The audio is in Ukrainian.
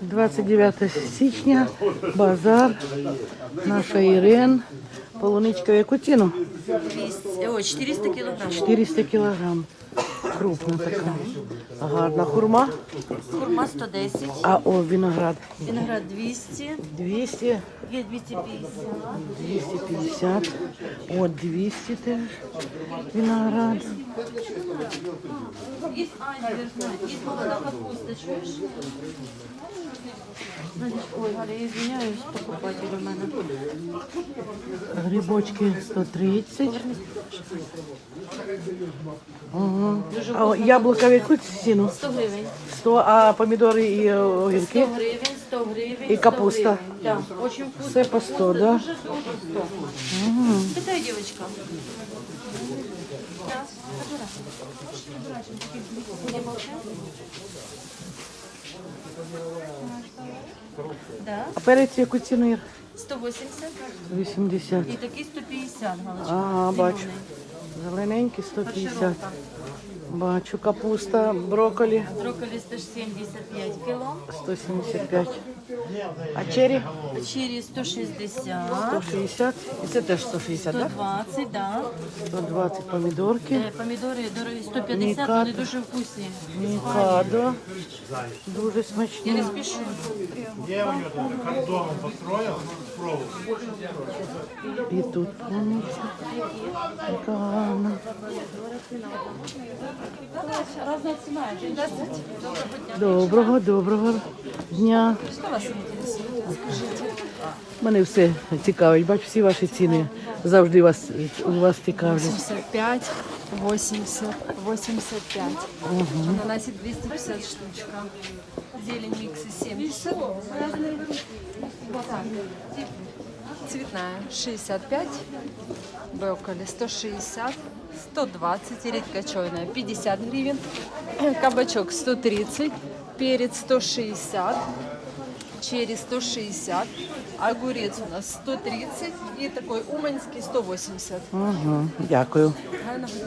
29 січня, базар, наша Ірен. Полуничка в яку ціну? 400 кілограм. 400 кілограм. Крупна така. Гарна хурма. Курма 110, А о, виноград. виноград 200, 200, є 250. 250. От 200 теж виноград. Айсберг, є молода капуста, чуєш? Ой, Галя, я извиняюсь, покупатель у мене. Грибочки 130. Ага. А яблука в яку ціну? 100 гривень. 100, а помідори і е, 100 гривень, 100 гривень, І 100 капуста? гривень. Да, очень вкусно. Все по 100, да? Дуже дуже 100. Питай, девочка. Да, Не молчи. Да, А перець яку ціну? Ір? 180 80. і такий 150, Галочка. Ага, бачу. Зелененький 150. Фаршировка. Бачу, капуста, брокколі Брокколі 175 кіло, 175. А чері чирі 160, 160. І це теж 160, так? 120, да. 120 помідорки. Е, Помідори дорогі 150, Мікадо. вони дуже вкусні. Мікадо. Дуже Я смачні. не спішу. І тут полуниця. Гарна. Ціна. Доброго, доброго дня. Що вас інтересує? Мене все цікавить. Бачу всі ваші ціни. Завжди вас у вас цікавлять. 75, 80, 85. Ананасик 250 штучка. Зелень миксы 70. Цветная 65. Брокколи 160. 120. Редко черная. 50 гривен. Кабачок 130. Перец 160. Черри 160. Огурец у нас 130. И такой уманский 180. Угу, дякую. Гарного дня.